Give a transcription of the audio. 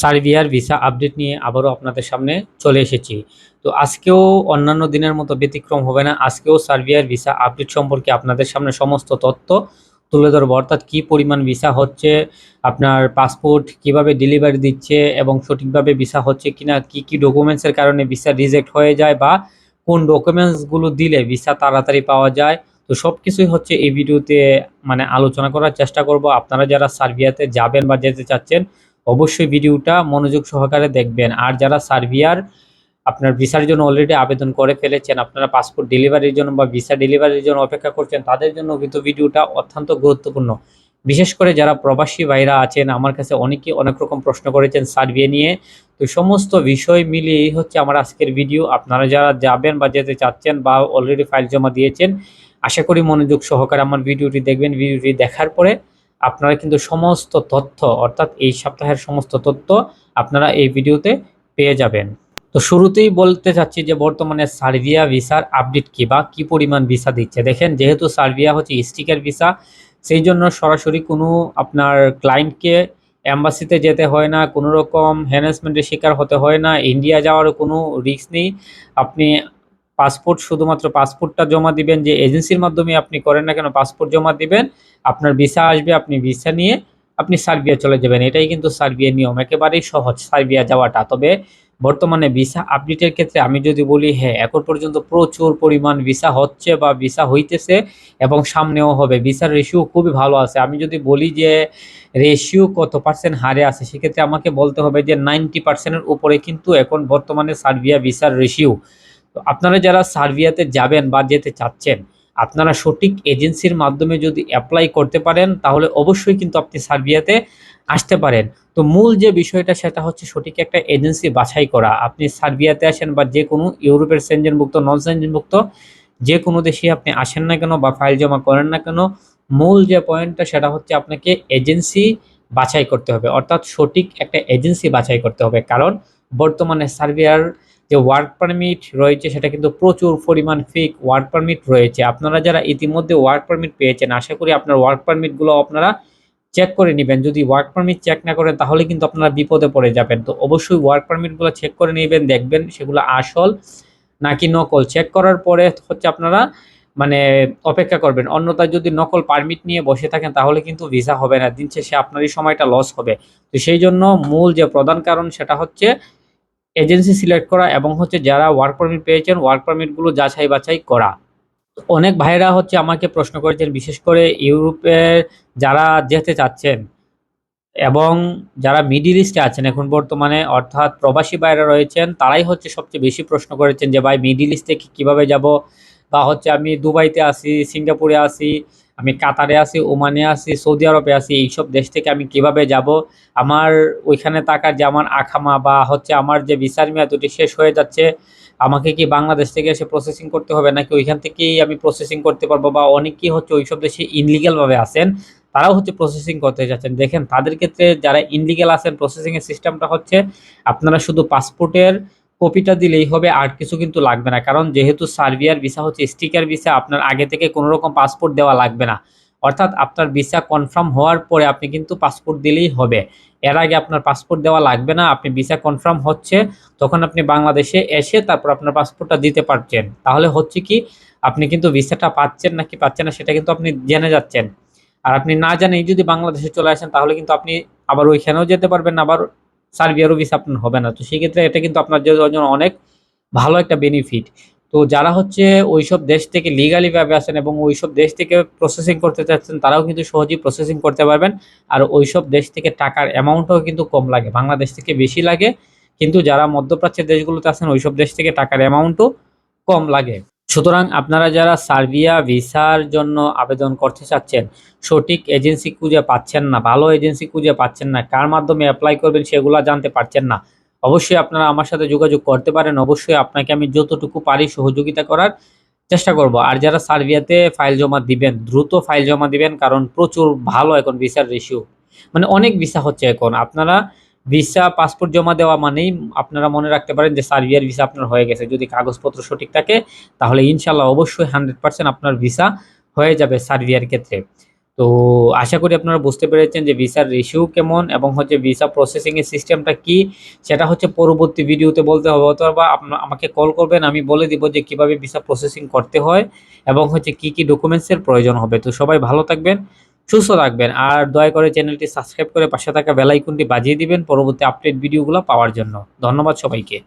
সার্বিয়ার visa update নিয়ে আবারও আপনাদের সামনে চলে এসেছি। তো আজকেও অন্যান্য দিনের মতো ব্যতিক্রম হবে না। আজকেও সার্বিয়ার ভিসা আপডেট সম্পর্কে আপনাদের সামনে সমস্ত তথ্য তুলে ধরবো। অর্থাৎ কী পরিমাণ ভিসা হচ্ছে, আপনার পাসপোর্ট কীভাবে ডেলিভারি দিচ্ছে এবং সঠিকভাবে ভিসা হচ্ছে কিনা, কি কি ডকুমেন্টসের কারণে ভিসা রিজেক্ট হয়ে যায় বা কোন ডকুমেন্টসগুলো দিলে ভিসা তাড়াতাড়ি পাওয়া যায়। তো সব কিছুই হচ্ছে এই ভিডিওতে মানে আলোচনা করার চেষ্টা করব। আপনারা যারা সার্বিয়াতে যাবেন বা যেতে চাচ্ছেন অবশ্যই ভিডিওটা মনোযোগ সহকারে দেখবেন। আর যারা সার্বিয়ার আপনার ভিসার জন্য অলরেডি আবেদন করে ফেলেছেন, আপনারা পাসপোর্ট ডেলিভারির জন্য বা ভিসা ডেলিভারির জন্য অপেক্ষা করছেন, তাদের জন্য কিন্তু ভিডিওটা অত্যন্ত গুরুত্বপূর্ণ। বিশেষ করে যারা প্রবাসী ভাইরা আছেন, আমার কাছে অনেকেই অনেক রকম প্রশ্ন করেছেন সার্বিয়া নিয়ে। তো সমস্ত বিষয় মিলিয়েই হচ্ছে আমার আজকের ভিডিও। আপনারা যারা যাবেন বা যেতে চাচ্ছেন বা অলরেডি ফাইল জমা দিয়েছেন, আশা করি মনোযোগ সহকারে আমার ভিডিওটি দেখবেন। ভিডিওটি দেখার পরে আপনারা কিন্তু সমস্ত তথ্য, অর্থাৎ এই সপ্তাহের সমস্ত তথ্য আপনারা এই ভিডিওতে পেয়ে যাবেন। তো শুরুতেই বলতে চাচ্ছি যে বর্তমানে সার্বিয়া ভিসার আপডেট কি বা কি পরিমাণ ভিসা দিচ্ছে? দেখেন, যেহেতু সার্বিয়া হচ্ছে স্টিকার ভিসা, সেই জন্য সরাসরি কোনো আপনার ক্লায়েন্টকে অ্যাম্বাসিতে যেতে হয় না, কোনো রকম হ্যারাসমেন্টের শিকার হতে হয় না, ইন্ডিয়া যাওয়ারও কোনো রিস্ক নেই। আপনি পাসপোর্ট শুধুমাত্র পাসপোর্টটা জমা দিবেন যে এজেন্সির মাধ্যমে আপনি করেন না কেন, পাসপোর্ট জমা দিবেন, আপনার ভিসা আসবে, আপনি ভিসা নিয়ে আপনি সার্বিয়া চলে যাবেন। এটাই কিন্তু সার্বিয়ার নিয়ম, একেবারেই সহজ সার্বিয়া যাওয়াটা। তবে বর্তমানে ভিসা আপডেটের ক্ষেত্রে আমি যদি বলি হ্যাঁ এখন পর্যন্ত প্রচুর পরিমাণ ভিসা হচ্ছে বা ভিসা হইতেছে এবং সামনেও হবে। ভিসার রেশিও খুবই ভালো আছে। আমি যদি বলি যে রেশিও কত পার্সেন্ট হারে আছে, সেক্ষেত্রে আমাকে বলতে হবে যে নাইনটি পার্সেন্টের উপরে কিন্তু এখন বর্তমানে সার্বিয়া ভিসার রেশিও তো আপনারা যারা সার্বিয়াতে যাবেন বা যেতে চাচ্ছেন, আপনারা সঠিক এজেন্সির মাধ্যমে যদি অ্যাপ্লাই করতে পারেন, তাহলে অবশ্যই কিন্তু আপনি সার্বিয়াতে আসতে পারেন। তো মূল যে বিষয়টা, সেটা হচ্ছে সঠিক একটা এজেন্সি বাছাই করা। আপনি সার্বিয়াতে আসেন বা যে কোনো ইউরোপের সেঞ্জনভুক্ত নন সেঞ্জনভুক্ত যে কোনো দেশে আপনি আসেন না কেন বা ফাইল জমা করেন না কেন, মূল যে পয়েন্টটা সেটা হচ্ছে আপনাকে এজেন্সি বাছাই করতে হবে। অর্থাৎ সঠিক একটা এজেন্সি বাছাই করতে হবে। কারণ বর্তমানে সার্বিয়ার যে ওয়ার্ক পারমিট রয়েছে, সেটা কিন্তু প্রচুর পরিমাণ ফেক ওয়ার্ক পারমিট রয়েছে। আপনারা যারা ইতিমধ্যে ওয়ার্ক পারমিট পেয়েছেন, আশা করি আপনার ওয়ার্ক পারমিটগুলো আপনারা চেক করে নেবেন। যদি ওয়ার্ক পারমিট চেক না করেন, তাহলে কিন্তু আপনারা বিপদে পড়ে যাবেন। তো অবশ্যই ওয়ার্ক পারমিটগুলো চেক করে নেবেন, দেখবেন সেগুলো আসল নাকি নকল। চেক করার পরে হচ্ছে আপনারা মানে অপেক্ষা করবেন। অন্যথায় যদি নকল পারমিট নিয়ে বসে থাকেন, তাহলে কিন্তু ভিসা হবে না। দিন শেষে আপনারই সময়টা লস হবে। তো সেই জন্য মূল যে প্রধান কারণ, সেটা হচ্ছে এজেন্সি সিলেক্ট করা এবং হচ্ছে যারা ওয়ার্ক পারমিট পেয়েছেন ওয়ার্ক পারমিটগুলো যাচাই বাছাই করা। অনেক ভাইরা হচ্ছে আমাকে প্রশ্ন করেছেন, বিশেষ করে ইউরোপের যারা যেতে চাচ্ছেন এবং যারা মিডিল ইস্টে আছেন, এখন বর্তমানে অর্থাৎ প্রবাসী বাইরে রয়েছেন, তারাই হচ্ছে সবচেয়ে বেশি প্রশ্ন করেছেন যে, ভাই মিডিল ইস্টে কীভাবে যাব? বা হচ্ছে, আমি দুবাইতে আসি সিঙ্গাপুরে আসি আমি কাতারে আছি, ওমানে আছি, সৌদি আরবে আছি, এইসব দেশ থেকে আমি কীভাবে যাব? আমার ওইখানে থাকার যে আমার আখামা বা হচ্ছে আমার যে বিচার মেয়াদ, ওটি শেষ হয়ে যাচ্ছে। আমাকে কি বাংলাদেশ থেকে এসে প্রসেসিং করতে হবে? নাকি ওইখান থেকেই আমি প্রসেসিং করতে পারব? বা অনেকেই হচ্ছে ওইসব দেশে ইনলিগালভাবে আসেন তারাও হচ্ছে প্রসেসিং করতে যাচ্ছেন। দেখেন, তাদের ক্ষেত্রে যারা ইনলিগাল আছেন প্রসেসিংয়ের সিস্টেমটা হচ্ছে আপনারা শুধু পাসপোর্টের কপিটা দিলেই হবে, আর কিছু কিন্তু লাগবে না। কারণ যেহেতু সার্বিয়ার ভিসা হচ্ছে, স্টিকার ভিসা, আপনার আগে থেকে কোনো রকম পাসপোর্ট দেওয়া লাগবে না। অর্থাৎ আপনার ভিসা কনফার্ম হওয়ার পরে আপনি কিন্তু পাসপোর্ট দিলেই হবে। এর আগে আপনার পাসপোর্ট দেওয়া লাগবে না, আপনি ভিসা কনফার্ম হচ্ছে, তখন আপনি বাংলাদেশে এসে তারপর আপনার পাসপোর্টটা দিতে পারছেন। তাহলে হচ্ছে কি, আপনি কিন্তু ভিসাটা পাচ্ছেন নাকি পাচ্ছেন না সেটা কিন্তু আপনি জেনে যাচ্ছেন। আর আপনি না জানেই যদি বাংলাদেশে চলে আসেন, তাহলে কিন্তু আপনি আবার ওইখানেও যেতে পারবেন আবার সার্বিয়ারও ভিসা আপনার হবে না। তো সেক্ষেত্রে এটা কিন্তু আপনার জন্য অনেক ভালো একটা বেনিফিট তো যারা হচ্ছে ওইসব দেশ থেকে লিগালিভাবে আসেন এবং ওইসব দেশ থেকে প্রসেসিং করতে চাচ্ছেন, তারাও কিন্তু সহজেই প্রসেসিং করতে পারবেন। আর ওইসব দেশ থেকে টাকার অ্যামাউন্টও কিন্তু কম লাগে, বাংলাদেশ থেকে বেশি লাগে। কিন্তু যারা মধ্যপ্রাচ্যের দেশগুলোতে আছেন, ওইসব দেশ থেকে টাকার অ্যামাউন্টও কম লাগে। সুতরাং আপনারা যারা সার্বিয়া ভিসার জন্য আবেদন করতে চাচ্ছেন, সঠিক এজেন্সি খুঁজে পাচ্ছেন না, ভালো এজেন্সি খুঁজে পাচ্ছেন না, কার মাধ্যমে অ্যাপ্লাই করবেন সেগুলো জানতে পারছেন না, অবশ্যই আপনারা আমার সাথে যোগাযোগ করতে পারেন, অবশ্যই আপনাকে আমি যতটুকু পারি সহযোগিতা করার চেষ্টা করব। আর যারা সার্বিয়াতে ফাইল জমা দিবেন, দ্রুত ফাইল জমা দিবেন, কারণ প্রচুর ভালো এখন ভিসার রেশিও মানে অনেক ভিসা হচ্ছে এখন, আপনারা ভিসা পাসপোর্ট জমা দেওয়া মানেই আপনারা মনে রাখতে পারেন যে সার্বিয়ার ভিসা আপনার হয়ে গেছে। যদি কাগজপত্র সঠিক থাকে, তাহলে ইনশাল্লাহ অবশ্যই হান্ড্রেড পার্সেন্ট আপনার ভিসা হয়ে যাবে সার্বিয়ার ক্ষেত্রে। তো আশা করি আপনারা বুঝতে পেরেছেন যে ভিসার রেশিও কেমন এবং হচ্ছে ভিসা প্রসেসিংয়ের সিস্টেমটা কি। সেটা হচ্ছে পরবর্তী ভিডিওতে বলতে হবে, অথবা আপনা- আমাকে কল করবেন, আমি বলে দিব যে কীভাবে ভিসা প্রসেসিং করতে হয় এবং হচ্ছে কি কি ডকুমেন্টসের প্রয়োজন হবে। তো সবাই ভালো থাকবেন। সুস্থ থাকবেন। আর দয়া করে চ্যানেলটি সাবস্ক্রাইব করে পাশে থাকা বেলাইকনটি বাজিয়ে দিবেন পরবর্তী আপডেট ভিডিওগুলো পাওয়ার জন্য। ধন্যবাদ সবাইকে।